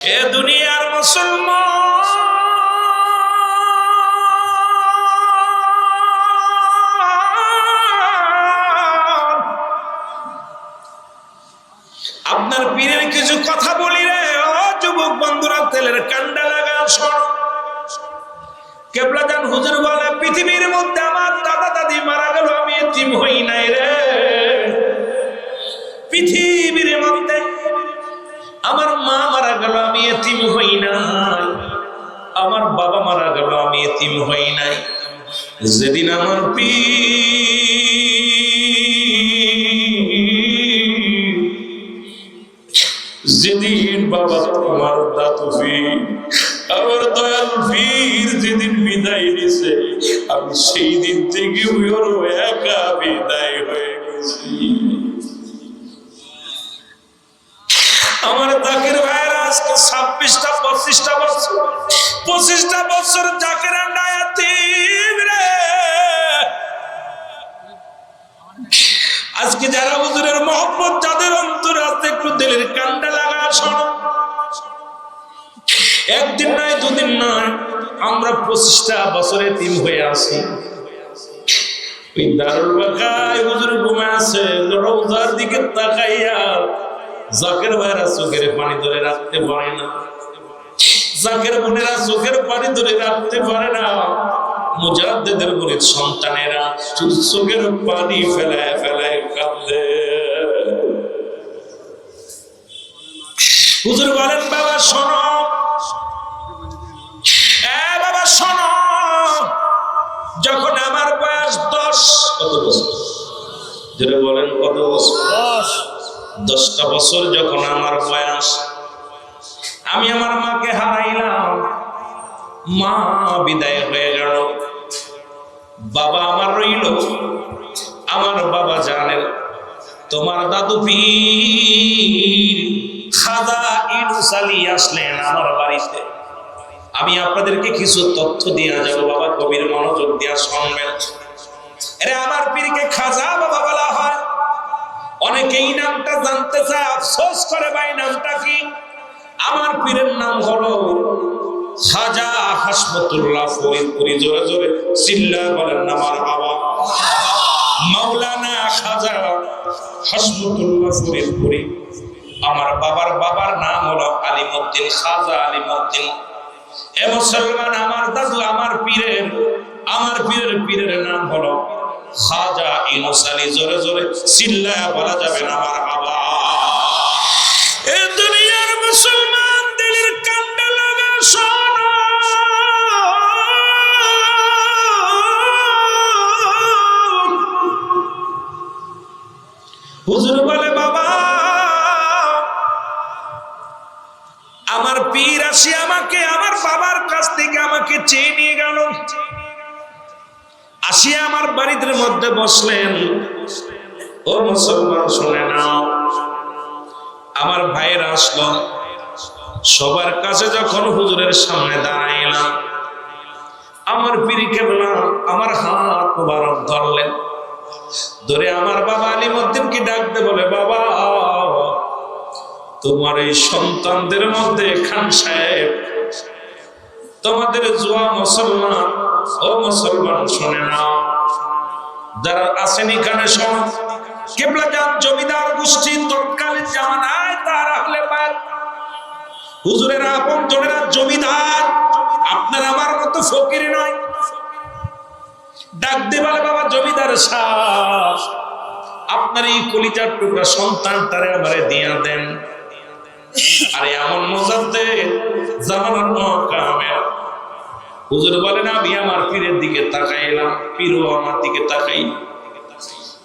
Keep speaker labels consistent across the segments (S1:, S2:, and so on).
S1: এ দুনিয়ার মুসলমান। আপনার পীরের কিছু কথা বলি রে, ও যুবক বন্ধুরা, তেলের কান্ডা লাগা শোন। কেবলা যান হুজুর বলে, পৃথিবীর মধ্যে গেল হই নাই। যেদিন আমার পি যেদিন বাবা তোমার দাদু আমার দয়াল পীর যেদিন বিদায় দিছে আমি সেই দিন থেকে ওর একা বিদায় হয়ে গেছি। আমার জাকির ভাইয়ের আজকে ছাব্বিশটা, পঁচিশটা পঁচিশটা বছর আজকে যারা হুজুরের মহব্বত, যাদের অন্তর আছে, একটু দিলের কান্ডা লাগা শোনো। একদিন নয়, দুদিন নয়, আমরা পঁচিশটা বছরে তিন হয়ে আসি ওই আছে দিকে তাকাইয়া জাকের ভাইরা চোখের পানি ধরে রাখতে পারে না। জাকের বোনেরা চোখের পানি ধরে রাখতে পারে না। মুজাদ্দেদের বলে সন্তানেরা শুধু চোখের পানি ফেলায় ফেলায় কাঁদে। হুজুর বলেন বাবা শোনো। বাবা শোনো। যখন আমার বয়স দশ কত বছর? যেটা বলেন কত বছর? দশটা বছর যখন আমার বয়স আমি আমার মাকে হারাইলাম। মা বিদায় হয়ে গেল। বাবা আমার রইল। আমার বাবা জানেন, তোমার দাদু পীর খাদা ইনুসালি আসলেন আমার বাড়িতে। আমি আপনাদেরকে কিছু তথ্য দিয়ে যাব, বাবা কবির মনোযোগ দিয়া শুনবেন। আরে আমার পীরকে খাজা বাবা বলা হয়। অনেকে এই নামটা জানতে চায়, আফসোস করে ভাই, নামটা কি? আমার পীরের নাম হলো খাজা হাসমতুল্লাহ ফরিদপুরি। জোরে জোরে চিল্লা বলেন আমার বাবা। মাওলানা খাজা হাসমতুল্লাহ ফরিদপুরি। আমার বাবার বাবার নাম হলো আলিমুদ্দিন খাজা আলিমুদ্দিন। এ মুসলমান, আমার দাদু, আমার পীরের আমার পীরের পীরের নাম হলো খাজা ইনুস আলী। জোরে জোরে চিল্লা বলা যাবে না আমার বাবা। চেয়ে নিয়ে গেল। আসিয়া আমার বাড়িদের মধ্যে বসলেন। ও মুসলমান, শুনে নাও। আমার ভাইয়ের আসলো। সবার কাছে যখন হুজুরের সামনে দাঁড়াইলাম, আমার পীর কেবলা, আমার হাত মুবারক ধরলেন। ধরে আমার বাবা আলিমুদ্দিনকে ডাকতে বলে, বাবা, তোমার এই সন্তানদের মধ্যে খান সাহেব তোমাদের জুয়া মুসলমান, ও মুসলমান শুনে নাও। যারা আসেন এখানে শোন। কেবলা যান জমিদার গোষ্ঠী তৎকালীন জামানায় তারা হলে পার হুজুরের আপন জনেরা জমিদার। আপনার আমার মতো ফকির নয়। ডাক দেবালে বাবা জমিদার সাহ। আপনার এই কলিজার টুকরা সন্তানটারে আমারে দিয়া দেন। আরে এমন জামানার হুজুর বলেন আমি আমার পীরের দিকে আমার দিকে তাকাই।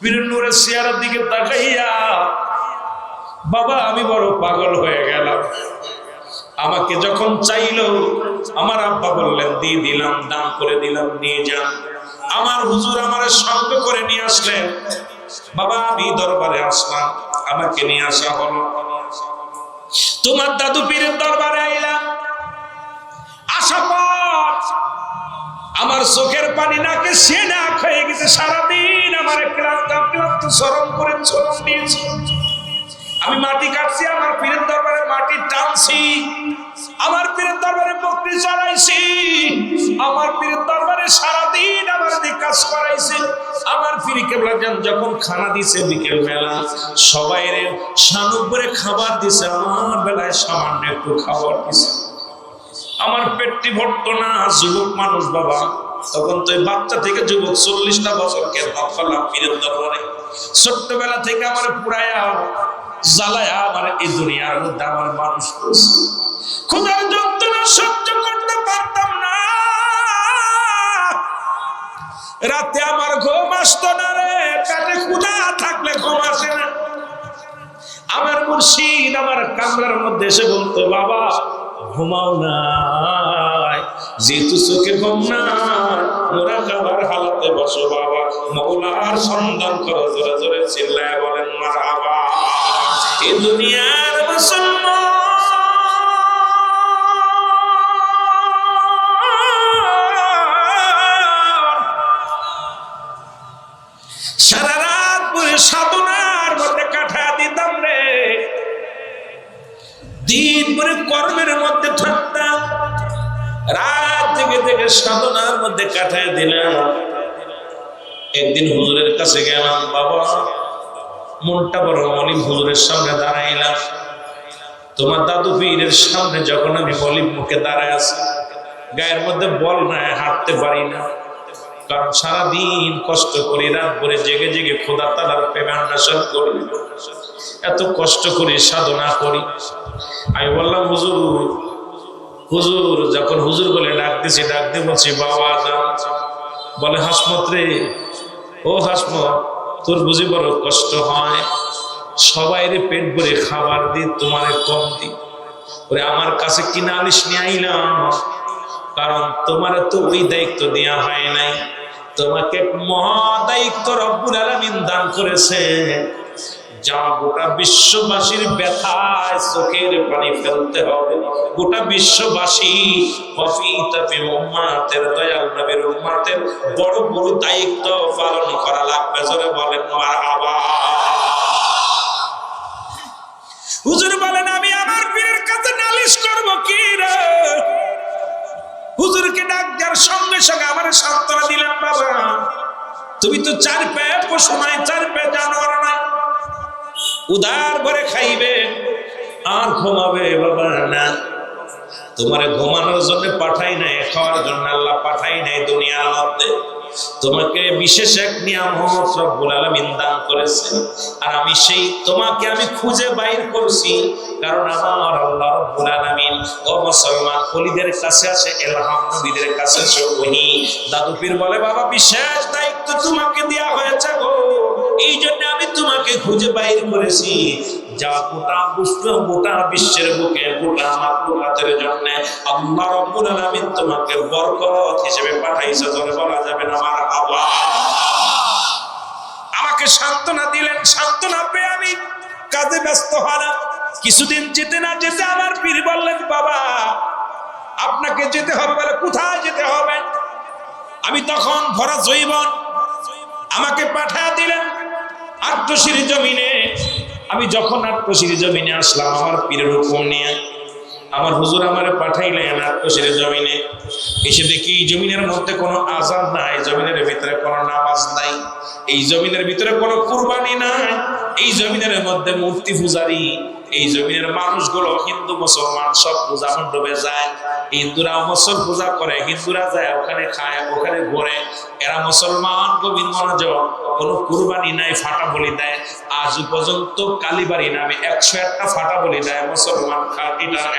S1: পীরের নূরের দিকে তাকাইয়া বাবা, আমি বড় পাগল হয়ে গেলাম। আমাকে যখন চাইলো, আমার আব্বা বললেন, দিয়ে দিলাম, দান করে দিলাম, নিয়ে যান। আমার হুজুর আমার সঙ্গে করে নিয়ে আসলেন। বাবা, আমি দরবারে আসলাম, আমাকে নিয়ে আসা হলো। তোমার দাদু পীরের দরবারে আইলাম। আশা পথ আমার চোখের পানি নাকে সে না হয়ে গেছে, সারাদিন আমার ক্লান্ত ক্লান্ত স্মরণ করে শ্রম দিয়েছি আমি মাটি কাটছি, আমার পীরের দরবারে মাটি টানছি। আমার পীরের দরবারে বকরি চড়াইছি আমার পীরের দরবারে সারাদিন আমার দিয়ে কাজ করাইছে। আমার পীর কেবলা যান যখন খানা দিছে বিকেল বেলা, সবাই রে সানুপুরে খাবার দিছে, আমার বেলায় সামান্য একটু খাবার দিছে। আমার পেটটি ভরতো না, যুবক মানুষ বাবা। তখন তো বাচ্চা থেকে যুবক চল্লিশটা বছর করলাম পীরের দরবারে। ছোট্টবেলা থেকে আমার পুরায়া জ্বালায়া আমার এই দুনিয়ার মধ্যে আমার মানুষ করছে যন্ত্রণা সহ্য করতে পারতাম না। রাতে আমার ঘুম আসতো না রে, পেটে থাকলে ঘুম আসে না। আমার মুর্শিদ আমার কামরার মধ্যে এসে বলতো, বাবা, ঘুমাও না। যেহেতু চোখে ঘুম না মোরা খাবার হালাতে বসো বাবা। মৌলার সন্ধান করো, জোরে জোরে চিল্লায় বলেন, মারহাবা। এ দুনিয়ার মুসলমান। সারা রাত পরে সাধনার মধ্যে কাঠা দিতাম রে। দিন পরে কর্মের মধ্যে থাকতাম। রাত থেকে থেকে সাধনার মধ্যে কাটায় দিলাম। একদিন হুজুরের কাছে গেলাম, বাবা। মনটা বড় মলিম হুজুরের সামনে দাঁড়াইলাম। তোমার দাদু পীরের সামনে যখন আমি মলিম মুখে দাঁড়ায় আছি, গায়ের মধ্যে বল নাই, হাঁটতে পারি না। কারণ সারাদিন কষ্ট করি, রাত ভরে জেগে জেগে খোদা তালার প্রেমান্বেষণ করি। এত কষ্ট করে, সাধনা করি। আমি বললাম, হুজুর হুজুর, যখন হুজুর বলে ডাক দিছি, ডাক দিয়ে বলছি, বাবা বলে, হাসমত রে, ও হাসমত তোর বুঝি বড় কষ্ট হয়? সবাই রে পেট ভরে খাবার দি, তোমারে কম দি। ওরে, আমার কাছে কি নালিশ নিয়ে আইলাম। কারণ তোমার তো ওই দায়িত্ব দেওয়া হয় নাই। তোমাকে মহা দায়িত্ব রব্বুল আলামিন দান করেছে। যা গোটা বিশ্ববাসীর ব্যথায় চোখের পানি ফেলতে হবে। গোটা বিশ্ববাসী দয়াল নবীর উম্মাতের বড় বড় দায়িত্ব পালন করা লাগবে, জোরে বলেন হুজুর বলেন, আমি আমার কাছে নালিশ করব কি রে? হুজুরকে ডাক দেওয়ার সঙ্গে সঙ্গে আমার সান্ত্বনা দিলাম বাবা, তুমি তো চার পায়ে পশু নাই, চার পায়ে জানোয়ার নাই। উদার করে খাইবে, আর ঘুমাবে বাবা। না তোমার ঘুমানোর জন্য পাঠাই নাই, খাওয়ার জন্য আল্লাহ পাঠাই নাই দুনিয়ার মধ্যে। তোমাকে বিশেষ এক নিয়ামত রব্বুল আলামিন দান করেছে। আর আমি সেই, তোমাকে আমি খুঁজে বাইর করছি, কারণ আমার আল্লাহ রব্বুল আলামিন, ও মুসলমান খলিদের কাছে আছে ইলহাম নবীদের কাছে আছে, ওহি দাদু পীর বলে, বাবা, বিশেষ দায়িত্ব তোমাকে দেয়া হয়েছে গো। এই জন্য আমি তোমাকে খুঁজে বাইর করেছি। যা গোটা বিশ্ব গোটা বিশ্বের বুকে, গোটা মাকলুকাতের জন্য আল্লাহ রব্বুল আলামিন তোমাকে বরকত হিসেবে পাঠাইছে। ধরে বলা যাবে না আমার আবা আমাকে সান্ত্বনা দিলেন, সান্ত্বনা পেয়ে আমি কাজে ব্যস্ত হলাম। কিছুদিন যেতে না যেতে আমার পীর বললেন, বাবা, আপনাকে যেতে হবে বলে কোথায় যেতে হবে? আমি তখন ভরা জৈবন আমাকে পাঠা দিলেন আট্টশির জমিনে, আমি যখন আট্টশির জমিনে আসলাম, আমার পীরের হুকুম নিয়ে, আমার হুজুর আমারে পাঠাইলেন আট্টশির জমিনে। এসে দেখি জমিনের মধ্যে কোনো আজান নাই, জমিনের ভিতরে কোনো নামাজ নাই, এই জমিনের ভিতরে কোনো কুরবানি নাই, এই জমিনের মধ্যে মূর্তি পূজারি, এই জমিনের মানুষগুলো হিন্দু, মুসলমান সব পূজা মণ্ডপে যায়। হিন্দুরা মুসল পূজা করে, হিন্দুরা যায় ওখানে খায়, ওখানে ঘোরে। এরা মুসলমান, গোবিন্দ মনোযোগ কোনো কুরবানি নাই, ফাটা বলি দেয়। আজ পর্যন্ত কালীবাড়ি নামে একশো একটা ফাটা বলি দেয় মুসলমান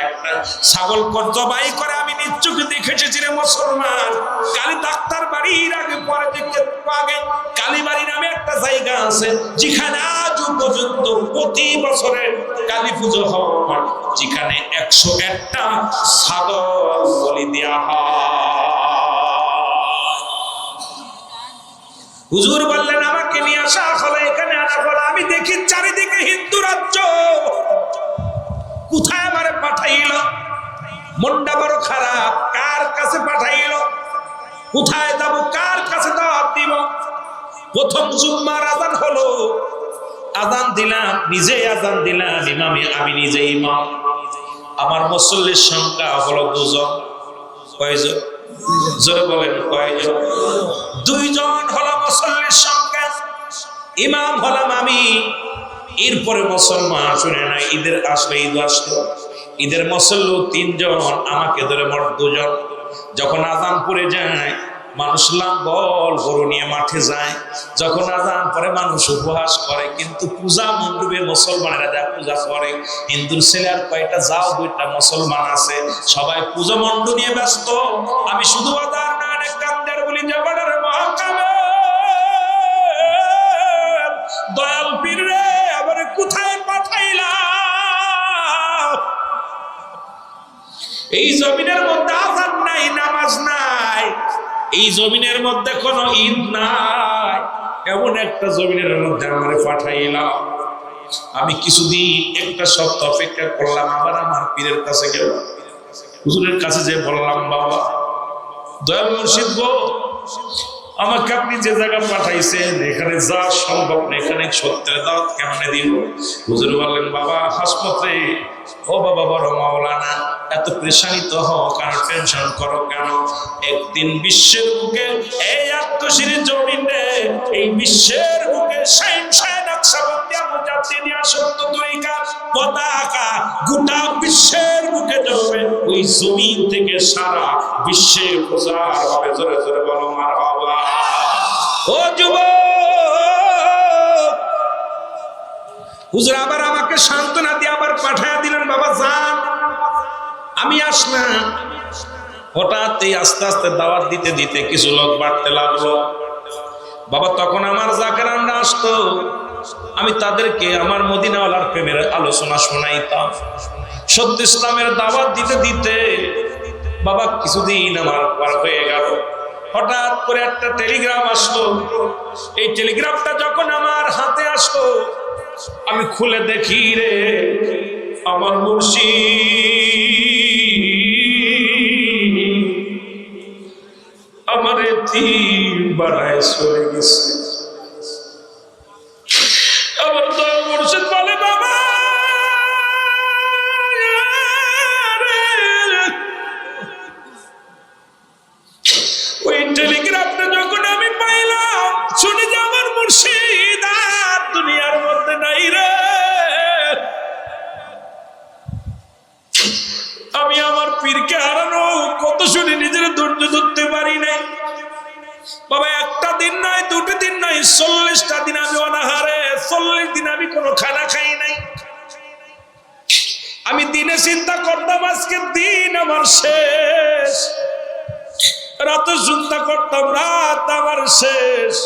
S1: একটা ছাগল জবাই করে আমি নিশ্চোখে দেখেছি রে মুসলমান। কালী ডাক্তার বাড়ির আগে পরে দেখতে আগে কালীবাড়ি নামে একটা জায়গা আছে, যেখানে আজ পর্যন্ত প্রতি বছরে কালী পুজো হয় যেখানে একশো একটা ছাগল বলি দেওয়া হয়। হুজুর বললেন, আমাকে নিয়ে আসা হলো, এখানে আনা হলো। আমি দেখি চারিদিকে হিন্দু রাজ্য। কোথায় আমারে পাঠাইল? মনটা বড় খারাপ, কার কাছে পাঠাইল? কোথায় যাব, কার কাছে দাওয়াত দিব? প্রথম জুম্মার আজান হলো। আজান দিলাম, নিজে আজান দিলাম, ইমামে, আমি নিজে ইমাম। আমার মুসল্লির সংখ্যা হলো দুজন। কয়জন? জোরে বলেন, কয়জন? দুইজন হলো মুসল্লির সংখ্যা। ইমাম হলাম আমি। এরপরে মুসলমান শুনে না ঈদের আসলে ঈদ আসলো। ঈদের মুসল্লু তিনজন, আমাকে ধরে মোট দুজন। যখন আজান পড়ে যায়, মানুষ লাঙ্গল গরু নিয়ে মাঠে যায়। যখন আজান পরে মানুষ উপহাস করে, কিন্তু পূজা মণ্ডপে মুসলমানেরা যা পূজা করে, হিন্দুর ছেলে আর কয়টা যাও, দুইটা মুসলমান আছে। সবাই পূজা মণ্ডপ নিয়ে ব্যস্ত। আমি শুধু আদার না অনেক বলি যাবার মহাকামে দয়াল পীর এই জমিনের মধ্যে আজান নাই, নামাজ নাই। এই জমিনের মধ্যে কোনো ঈদ নাই। এমন একটা জমিনের মধ্যে আমার পাঠাইলাম আমি কিছুদিন একটা সপ্তাহ অপেক্ষা করলাম, আবার আমার পীরের কাছে গেলাম। হুজুরের কাছে যে বললাম, বাবা দয়াল মুর্শিদ গো, আমাকে আপনি যে জায়গা পাঠাইছেন, এখানে যা সম্ভব, এখানে সত্যের দাওয়াত কেমনে দিব? হুজুর বললেন, বাবা হাসপাতালে ও বাবা, বড় মাওলানা এত প্রেশানিত হও কেন টেনশন করো কেন? একদিন বিশ্বের বুকে এই আত্মশিরি জমিন রে এই বিশ্বের বুকে সাইন সাইন পতাকা বিশ্বের ওই থেকে সারা বিশ্বে হবে। জোরে জোরে আবার আমাকে সান্ত্বনা দিয়ে আবার পাঠায় দিলেন, বাবা, যান। আমি আসলাম। হঠাৎ এই আস্তে আস্তে দাওয়াত দিতে দিতে কিছু লোক বাড়তে লাগল। বাবা, তখন আমার জাকেরানরা আসতো। আমি তাদেরকে আমার মদিনাওয়ালার প্রেমের আলোচনা শোনাইতাম। সত্য ইসলামের দাওয়াত দিতে দিতে বাবা, কিছুদিন আমার পার হয়ে গেল। হঠাৎ করে একটা টেলিগ্রাম আসলো। এই টেলিগ্রামটা যখন আমার হাতে আসলো, আমি খুলে দেখি রে, আমার মুর্শি এতিম বানায় চলে গেছে করতাম রাত আমার শেষ।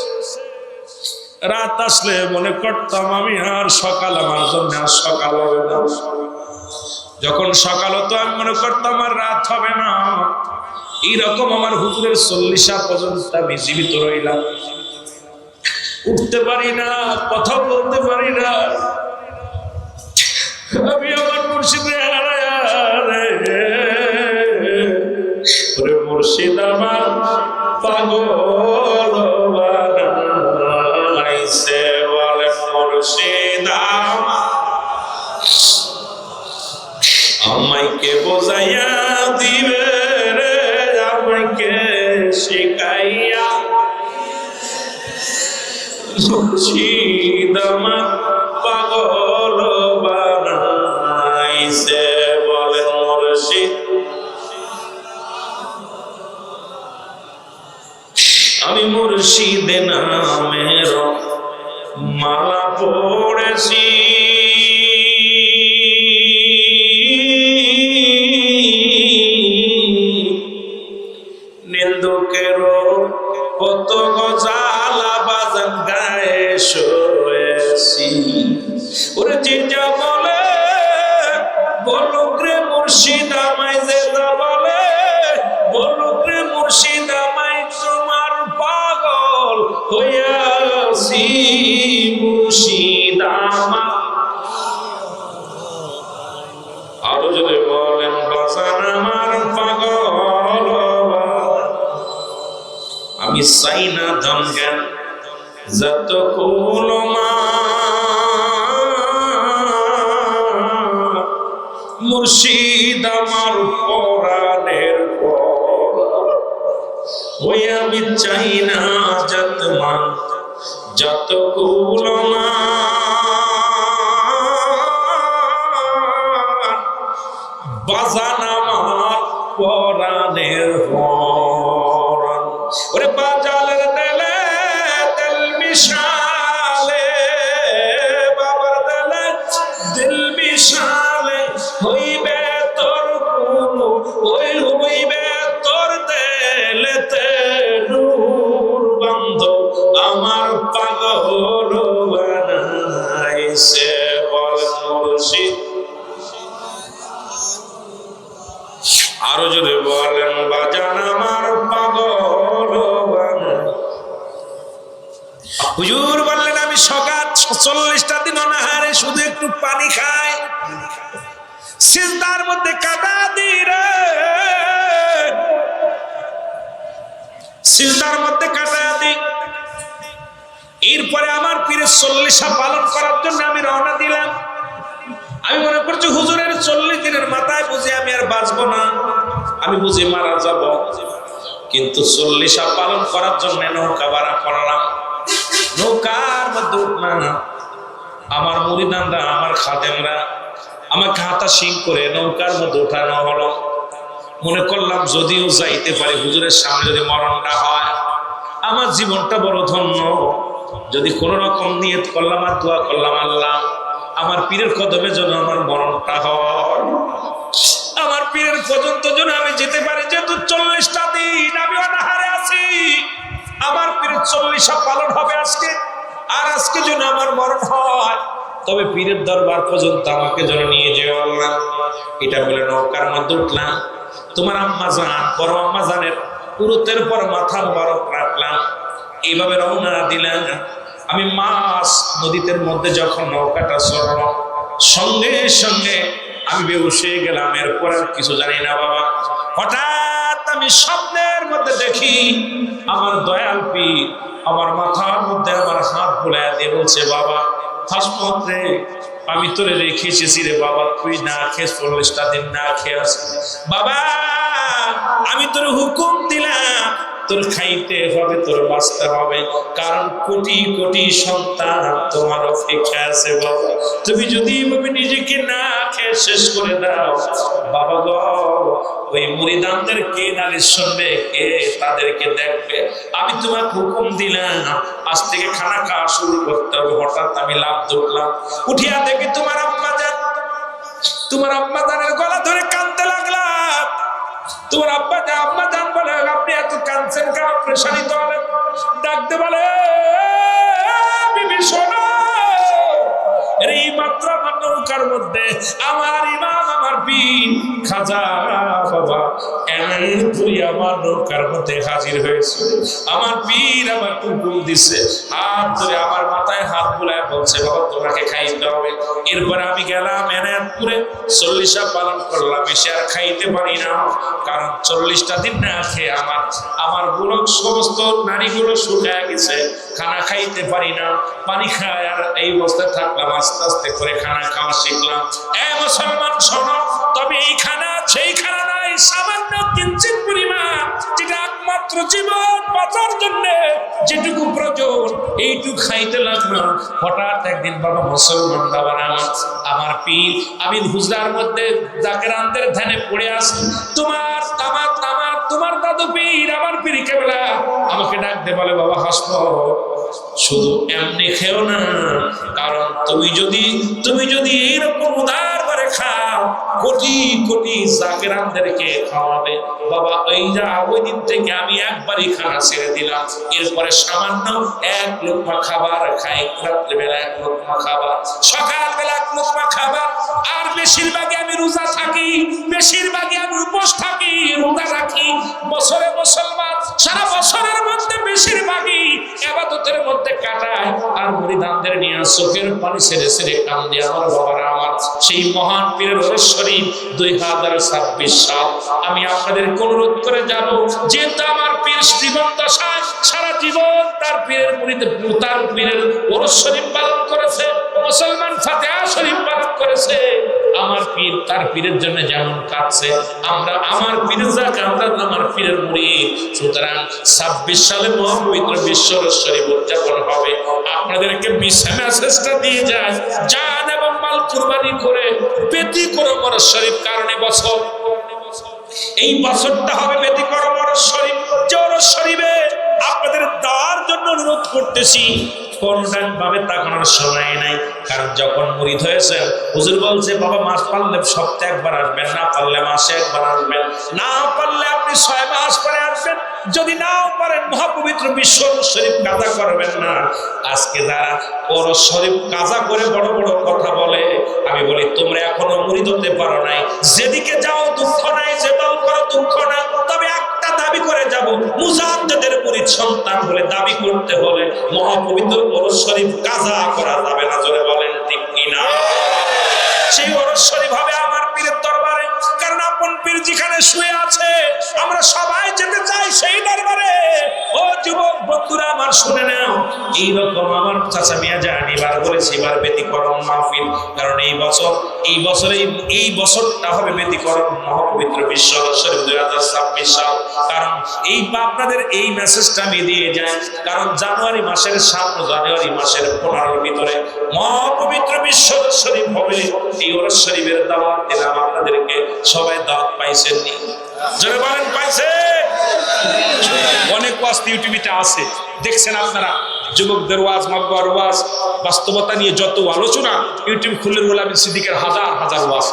S1: রাত আসলে মনে করতাম আমি আর সকাল আমার জন্য আর সকাল হবে না। যখন সকাল হতো, আমি মনে করতাম আর রাত হবে না। এইরকম আমার হুজুরের চল্লিশা পর্যন্ত আমি জীবিত রইলাম। উঠতে পারি না, কথা বলতে পারি না। আমি আমার মুর্শিদে হারায় মুর্শিদ আমার। আমাইকে বোঝাইয়া দিবে রে আমাইকে শিখাইয়া। মুর্শিদ আমার মালা পড়েছি পরাণের একটু পানি সিজদার মধ্যে কাদা দি রে। সিজদার মধ্যে কাটা দি এরপরে আমার পীরের চল্লিশা পালন করার জন্য আমি রওনা দিলাম। আমি মনে করছি, হুজুরের চল্লিশ দিনের মাথায় বুঝি আমি আর বাঁচবো না। আমি বুঝি মারা যাব। কিন্তু চল্লিশা পালন করার জন্য নৌকা ভাড়া করলাম। নৌকার মধ্যে উঠলাম। আমার মুড়িদানরা আমার খাদেমরা, আমাকে হাতা সিং করে নৌকার মধ্যে উঠানো হলো। মনে করলাম যদিও যাইতে পারি, হুজুরের সামনে যদি মরণটা হয়। আমার জীবনটা বড় ধন্য। যদি কোনো রকম নিয়ত করলাম আর দোয়া করলাম আল্লাহ, আমার পীরের কদমে যেন আমার মরণটা হয়। আমার পীরের পর্যন্ত যেন আমি যেতে পারি, যেহেতু চল্লিশটা দিন আমি অনাহারে আছি। আমার পীরের চল্লিশা পালন হবে আজকে। আর আজকে যেন আমার মরণ হয়। তবে পীরের দরবার পর্যন্ত আমাকে যেন নিয়ে যেও আল্লাহ। এটা বলে নৌকার মধ্যে উঠলাম। তোমার আম্মা জান, বড় আম্মা জানের পুরুতের পর মাথা মুবারক রাখলাম। এইভাবে রওনা দিলাম। আমি মাছ নদীতে মধ্যে যখন নৌকাটা চড়ল সঙ্গে সঙ্গে আমি বেউস গেলাম। এরপর আর কিছু জানি না বাবা। হঠাৎ আমি স্বপ্নের মধ্যে দেখি, আমার দয়াল পীর আমার মাথার মধ্যে আমার হাত বোলায় দিয়ে বলছে, বাবা, হাসমত রে, আমি তোরে রেখে এসেছি রে বাবা, তুই না খেয়ে চল্লিশটা দিন না খেয়ে আসি বাবা, আমি তোর হুকুম দিলাম তোর খাইতে হবে, তোর বাঁচতে হবে। কারণ কোটি কোটি সন্তান তোমার অপেক্ষা আছে বাবা। তুমি যদি এভাবে নিজেকে না খেয়ে শেষ করে দাও, বাবা গো, ওই মুড়িদানদের কে নারীর শুনবে, কে তাদেরকে দেখবে? আমি তোমাকে হুকুম দিলাম, আজ থেকে খানা খাওয়া শুরু করতে হবে। হঠাৎ আমি লাভ ধরলাম। উঠিয়া দেখি তোমার আম্মা যান। তোমার আম্মা জানের গলা ধরে কাঁদতে লাগলাম। তোমার আব্বা যা আম্মা জান বলে, আপনি কাঁদছেন কেন প্রেশারিত হলেন ডাকতে বলে এই মাত্র আমার নৌকার মধ্যে আমার ইমাম, আমার পীর, খাজা বাবা, এমন তুই আমার নৌকার মধ্যে হাজির হয়েছে। আমার পীর আমার হুকুম দিছে, হাত ধরে আমার মাথায় হাত বুলায় বলছে, বাবা, তোমাকে খাইতে হবে। এরপরে আমি গেলাম এনায়তপুরে, চল্লিশা পালন করলাম, এসে আর খাইতে পারি না। কারণ চল্লিশটা দিন না খেয়ে আমার আমারগুলো সমস্ত নারীগুলো শুকায় গেছে, খানা খাইতে পারি না। পানি খায় আর এই অবস্থায় থাকলাম, আস্তে আস্তে করে খানা খাওয়া শিখলাম। এ মুসলমান, শোনো, তবে এই খানা সেই খানা নাই, সামান্য কিঞ্চিত পরিমাণ, যেটা একমাত্র জীবন বাঁচার জন্য যেটুকু প্রয়োজন খাইতে লাগলাম। হঠাৎ একদিন বাবা মুসলমান বাবা আমার আমার পীর, আমি হুজরার মধ্যে জাকেরানদের ধ্যানে পড়ে আসি তোমার আমার আমার, তোমার দাদু পীর, আমার পীর কেবলা? আমাকে ডাকতে বলে, বাবা হাসপ শুধু এমনি খেও না, কারণ তুমি যদি তুমি যদি এইরকম উদার করে খাও, কোটি কোটি জাকেরানদেরকে খাওয়াবে। বাবা ওই যা ওই দিন থেকে আমি একবারই খানা ছেড়ে দিলাম। এরপরে সামান্য এক লোকমা খাবার খাই, রাত্রিবেলা এক লোকমা খাবার, সকালবেলা এক লোকমা খাবার। আর বেশিরভাগই আমি রোজা থাকি, বেশিরভাগই আমি উপোস থাকি, রোজা রাখি। বছরে মুসলমান, সারা বছরের মধ্যে বেশিরভাগই আবাদতের মধ্যে কাটায় আর মুড়িদানদের নিয়ে চোখের পানি ছেড়ে ছেড়ে কান দিয়ে আমার বাবারা আমার সেই মহান পীরের শরীফ দুই হাজার ছাব্বিশ সাল। আমি আপনাদের অনুরোধ করে যাব যেহেতু আমার পীর শ্রীমন্ত দশায় জীবন তার পীরের মুড়িতে তার পীরের ওরস শরীফ পালন করেছে, মুসলমান ফাতিহা শরীফ পাঠ করেছে। আমার পীর তার পীরের জন্য যেমন কাঁদছে, আমরা আমার পীরের যা আমরা আমার পীরের মুড়ি। সুতরাং ছাব্বিশ সালে মহাপবিত্র বিশ্ব শরীফ উদযাপন হবে। আপনাদেরকে বিশ্ব মেসেজটা দিয়ে যায়, জান এবং মাল কুরবানি করে বেতি করে মর শরীফ কারণে বছর। এই বছরটা হবে ব্যতিক্রম শরীফ। যে অরস শরীফে আপনাদের দেওয়ার জন্য অনুরোধ করতেছি যদি নাও পারেন, মহাপবিত্র বিশ্ব শরীফ কাজা করবেন না। আজকে যারা ওরস শরীফ কাজা করে বড় বড় কথা বলে, আমি বলি, তোমরা এখনও মুরিদ হতে পারো নাই। যেদিকে যাও, দুঃখ নাই, যে করো, দুঃখ না তবে দাবি করে যাব। মুজাদ্দেদের মুরিদ সন্তান বলে দাবি করতে হলে মহাপবিত্র ওরস শরীফ কাজা করা যাবে না, জোরে বলেন ঠিক কিনা? সেই ওরস শরীফ হবে যেখানে শুয়ে আছে, আমরা সবাই যেতে চাই সেই দরবারে। ও যুবক, বন্ধুরা, আমার শুনে নাও, এইরকম আমার চাচা মিয়া জানি বার বলেছি, এবার ব্যতিক্রম মাহফিল। কারণ এই বছর এই বছর, এই বছরটা হবে ব্যতিক্রম মহাপবিত্র বিশ্ব, শরীফ দুই হাজার ছাব্বিশ সাল। কারণ এই আপনাদের এই মেসেজটা আমি দিয়ে যাই, কারণ জানুয়ারি মাসের সাত জানুয়ারি মাসের পনেরোর ভিতরে মহাপবিত্র বিশ্ব শরীফ হবে। এই ওরস শরীফের দাওয়াত দিলাম আপনাদেরকে সবাই দাওয়াত পাইছেন জোরে পাইছেন অনেক ওয়াজ আছে। দেখছেন আপনারা? যুবকদের ওয়াজ মাব্বার ওয়াজ, বাস্তবতা নিয়ে যত আলোচনা, ইউটিউব সিদ্দিকের হাজার হাজার ওয়াজ।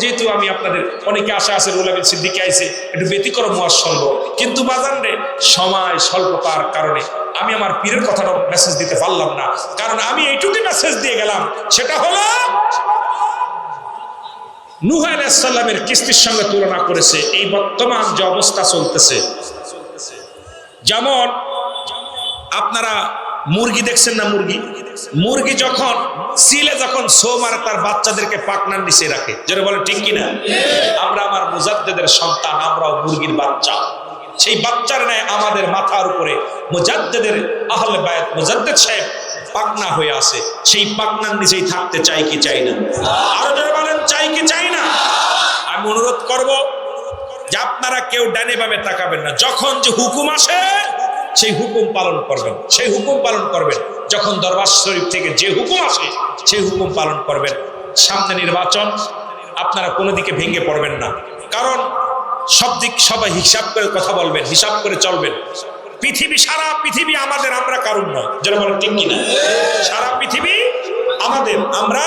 S1: যেহেতু আমি আপনাদের, অনেকে আশা আছে রুলামিন সিদ্দিকে আইছে, একটু ব্যতিক্রম ওয়াজ শুনব। কিন্তু বাজান রে, সময় স্বল্পতার কারণে আমি আমার পীরের কথাটা মেসেজ দিতে পারলাম না। কারণ আমি এইটুকুই মেসেজ দিয়ে গেলাম, সেটা হলো নুহ আলাইসাল্লামের কিস্তির সঙ্গে তুলনা করেছে। এই বর্তমান যে অবস্থা চলতেছে, যেমন আপনারা মুরগি দেখছেন না মুরগি? মুরগি যখন সিলে যখন সো মারে, তার বাচ্চাদেরকে পাকনার নিচে রাখে। যেটা বলে ঠিক কিনা? আমরা আমার মুজাদ্দেদের সন্তান, আমরাও মুরগির বাচ্চা। সেই বাচ্চার ন্যায় আমাদের মাথার উপরে মুজাদ্দেদের আহলে বায়াত মুজাদ্দেদ সাহেব পাকনা হয়ে আছে। সেই পাকনার নিচেই থাকতে চাই কি চাই না? আরও চাই কি চাই না? আমি অনুরোধ করব যে আপনারা কেউ ডানে বামে তাকাবেন না। যখন যে হুকুম আসে, সেই হুকুম পালন করবেন। সেই হুকুম পালন করবেন। যখন দরবার শরীফ থেকে যে হুকুম আসে, সেই হুকুম পালন করবেন। সামনে নির্বাচন, আপনারা কোনো দিকে ভেঙে পড়বেন না। কারণ সব দিক সবাই হিসাব করে কথা বলবেন, হিসাব করে চলবেন। পৃথিবী সারা পৃথিবী আমাদের, আমরা কারণ নয়। যেন বলেন, ঠিক কিনা? সারা পৃথিবী আমাদের, আমরা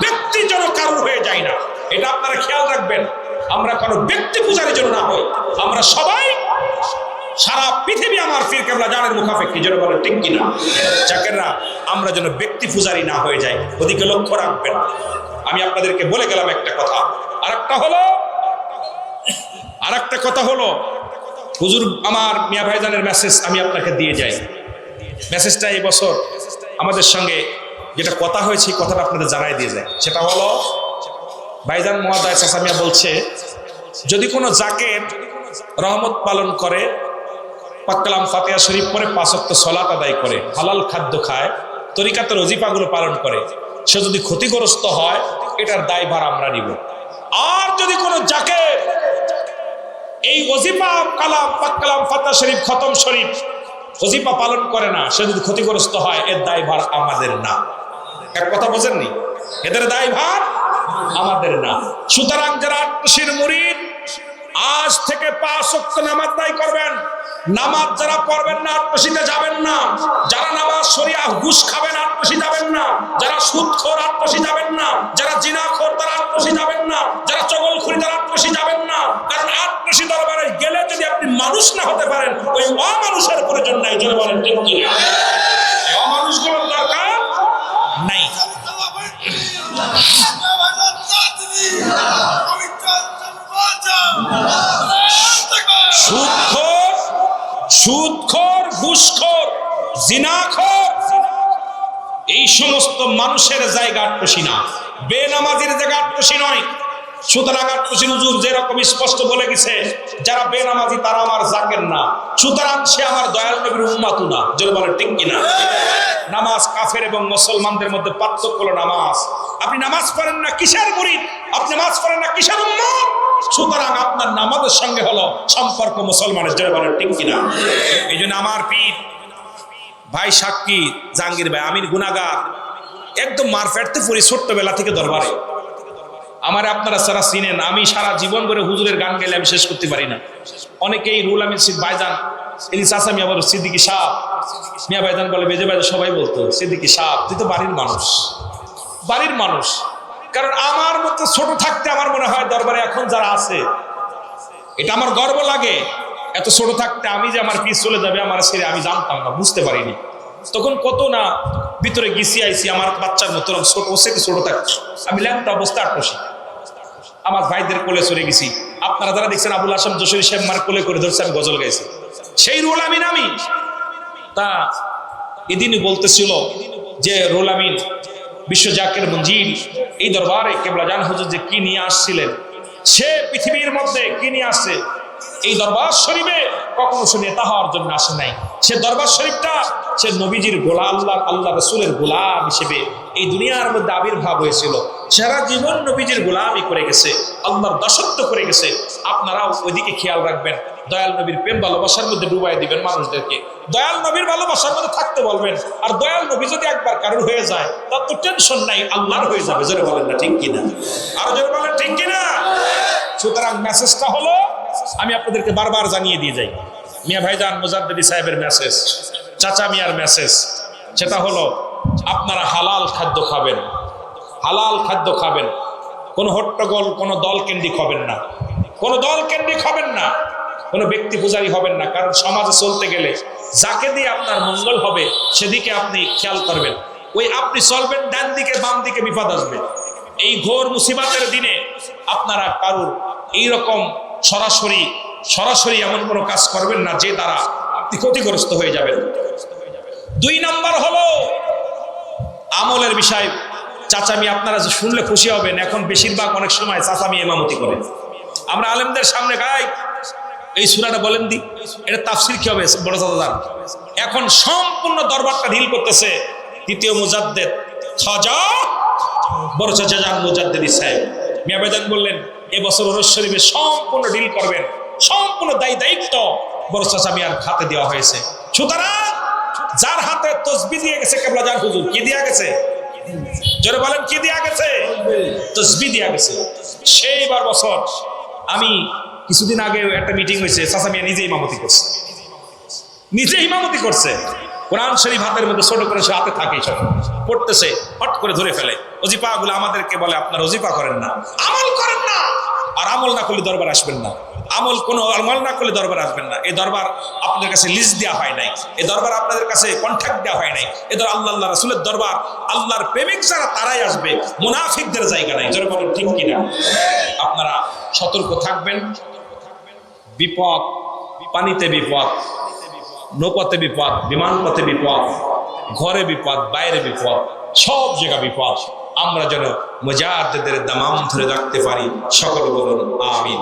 S1: ব্যক্তি যেন কারণ হয়ে যাই না। এটা আপনারা খেয়াল রাখবেন। আমরা কোনো ব্যক্তি পূজারের জন্য না হই। আমরা সবাই সারা পৃথিবী আমার ফির কেবলা জানের মুখাপেক্ষি, যেন বলে ঠিক কিনা? চাকেররা আমরা যেন ব্যক্তি পূজারি না হয়ে যাই। ওদিকে লক্ষ্য রাখবেন। আমি আপনাদেরকে বলে গেলাম একটা কথা। আর একটা হলো আর একটা কথা হলো, হুজুর আমার মিয়া ভাইজানের মেসেজ আমি আপনাকে দিয়ে যাই। মেসেজটা এই বছর আমাদের সঙ্গে যেটা কথা হয়েছে কথাটা আপনাদের জানাই দিয়ে যায়। সেটা হলো, ভাইজান মহাদয় সাসামিয়া বলছে, যদি কোনো জাকের রহমত পালন করে পাক্কালাম ফাতেহা শরীফ পরে পাঁচক্ত সলাত আদায় করে, হালাল খাদ্য খায়, তরিকাতের অজিফাগুলো পালন করে, সে যদি ক্ষতিগ্রস্ত হয়, এটার দায়ভার আমরা নিব। আর যদি কোনো জাকের এই ওজিফা কালাম পাক্কালাম ফাতা শরীফ খতম শরীফ ওজিফা পালন করে না, সে যদি ক্ষতিগ্রস্ত হয়, এর দায়ভার আমাদের না। এক কথা বোঝেননি? এদের দায়ভার আমাদের না। সুতরাং যারা আত্মশীর মুরিদ, আজ থেকে পাঁচ নামাজ দায় করবেন। নামাজ যারা পড়বেন না, আত্মশীতে যাবেন না। যারা নামাজ সরিয়া ঘুষ খাবেন আত্মশী যাবেন না। যারা সুদখোর আত্মশী যাবেন না। যারা জিনাখোর, তারা আত্মশী যাবেন না। যারা চগলখুরি, তারা আত্মশী যাবেন না। কারণ আত্মশী দরবারে গেলে মানুষ না হতে পারেন, ওই অমানুষের প্রয়োজন নাই যদি বলেন, ঠিক কি? অমানুষগুলোর দরকার নাই। এই সমস্ত মানুষের জায়গা আটপসি না। বেনামাজির জায়গা আটপসি নয়। সুতরাং স্পষ্ট বলে গেছে, যারা তারা আমার না। সুতরাং সে আমার দয়াল যেন বলে নামাজ কাফের এবং মুসলমানদের মধ্যে পার্থক্য আপনি নামাজ পড়েন না কিসের আপনি নামাজ পড়েন না কিসের আপনার নামাজের সঙ্গে হলো সম্পর্ক মুসলমানের। ঠিক কিনা? এই জন্য আমার পীর, ভাই সাক্ষী, জাহাঙ্গীর ভাই, আমির গুনাগার একদম মার ফেটতে পড়ি ছোট্টবেলা থেকে দরবারে। আমার আপনারা সারা চিনেন আমি সারা জীবন ধরে হুজুরের গান গেলে আমি শেষ করতে পারি না। অনেকেই রুল আমিন সিদ ভাইজান এই চাষা মিয়া বলো সিদ্দিকি সাহ। মিয়া ভাইজান বলে, বেজে বেজে সবাই বলতো, সিদ্দিকি সাহ। তুই তো বাড়ির মানুষ। বাড়ির মানুষ। কারণ আমার মতো ছোট থাকতে আমার মনে হয় দরবারে এখন যারা আছে, এটা আমার গর্ব লাগে। এত ছোট থাকতে আমি যে আমার পিস চলে যাবে, আমার ছেড়ে আমি জানতাম না, বুঝতে পারিনি। তখন কত না ভিতরে গেছি আইসি আমার বাচ্চার মতো, ছোট, ও ছোট থাকছে আমি ল্যাংটা অবস্থা আটশি আমার ভাইদের কোলে চলে গেছি। আপনারা যারা দেখছেন আবুল আসাম যশোরী মার কোলে করে ধরছে, আমি গজল গাইছি। সেই রোল আমিন আমি। তা এদিনই বলতেছিল যে, রোল আমিন, বিশ্ব জাকের মঞ্জিল, এই দরবারে কেবলা জান হুজুর যে কি নিয়ে আসছিলেন, সে পৃথিবীর মধ্যে কি নিয়ে আসছে? এই দরবার শরীফে কখনো সে নেতা হওয়ার জন্য আসে নাই। সে দরবার শরীফটা সে নবীজির গোলা আল্লাহ আল্লাহ রসুলের গোলাম হিসেবে এই দুনিয়ার মধ্যে আবির্ভাব হয়েছিল। সারা জীবন নবীজির গোলামি করে গেছে, আল্লাহর দাসত্ব করে গেছে। আপনারাও ওইদিকে খেয়াল রাখবেন। দয়াল নবীর প্রেম ভালোবাসার মধ্যে ডুবাই দিবেন মানুষদেরকে। দয়াল নবীর ভালোবাসার মধ্যে থাকতে বলবেন, আর দয়াল নবী যদি একবার কারোর হয়ে যায়, তার তো টেনশন নাই, আল্লাহর হয়ে যাবে, জোরে বলেন না ঠিক কিনা? আর জোরে বলেন ঠিক কিনা? সুতরাং মেসেজটা হলো আমি আপনাদেরকে বারবার জানিয়ে দিয়ে যাই। মিয়া ভাইজান, মুজাদ্দিদি সাহেবের মেসেজ চাচা মিয়ার মেসেজ সেটা হলো, আপনারা হালাল খাদ্য খাবেন। হালাল খাদ্য খাবেন। কোনো হট্টগোল, কোনো দল কেন্দ্রিক হবেন না। কোনো দল কেন্দ্রিক হবেন না। কোনো ব্যক্তি পূজারী হবেন না। কারণ সমাজে চলতে গেলে যাকে দিয়ে আপনার মঙ্গল হবে, সেদিকে আপনি খেয়াল করবেন। ওই আপনি চলবেন, ডান দিকে, বাম দিকে বিপদ আসবে। এই ঘোর মুসিবাতের দিনে আপনারা কারুর এইরকম সরাসরি সরাসরি এমন কোনো কাজ করবেন না যে দ্বারা আপনি ক্ষতিগ্রস্ত হয়ে যাবেন। দুই নাম্বার হলো, আমলের বিষয়। চাচামি আপনারা শুনলে খুশি হবেন, এখন বেশিরভাগ অনেক সময় চাচামি এমামতি করে। আমরা আলেমদের সামনে গাই। এই সুরাটা বলেন দি, এটা তাফসির কি হবে, বড় চাচা এখন সম্পূর্ণ দরবারটা ঢিল করতেছে, দ্বিতীয় মুজাদ্দেদ খাজা, বড় চাচা যান মুজাদ্দেদি সাহেব। মিয়া বেদান বললেন এবছর ওরস শরীফে সম্পূর্ণ ডিল করবেন। সম্পূর্ণ দায়ী দায়িত্ব বড় চাচা হাতে দেওয়া হয়েছে। সুতরাং যার হাতে তসবি দিয়ে গেছে কেবলা যার হুজুর, কি দিয়া গেছে? জোরে বলেন, কি দিয়া গেছে? তসবি দিয়া গেছে। সেইবার বছর আমি কিছুদিন আগে একটা মিটিং হয়েছে, চাচা মিয়া নিজে ইমামতি করছে। নিজে ইমামতি করছে। কোরআন শরীফ হাতের মধ্যে ছোট করে সে হাতে থাকে সব। পড়তেছে, হট করে ধরে ফেলে। অজিপা গুলো আমাদেরকে বলে, আপনার অজিপা করেন না। আমল করেন না। আর আমল না করলে দরবার আসবেন না। আমল কোনো আমল না করলে দরবার আসবেন না। এই দরবার আপনাদের কাছে লিস্ট দেওয়া হয় নাই। এই দরবার আপনাদের কাছে কন্ট্যাক্ট দেওয়া হয় নাই। এ দর আল্লাহ আল্লাহ রাসুলের দরবার আল্লাহর প্রেমিক যারা তারাই আসবে, মুনাফিকদের জায়গা নাই। জোরে বলেন, ঠিক কিনা? আপনারা সতর্ক থাকবেন। বিপদ, পানিতে বিপদ, নৌপথে বিপদ বিমান পথে বিপদ, ঘরে বিপদ, বাইরে বিপদ, সব জায়গা বিপদ। আমরা যেন মুজাদ্দেদের দামাম ধরে রাখতে পারি। সকল বলুন আমিন।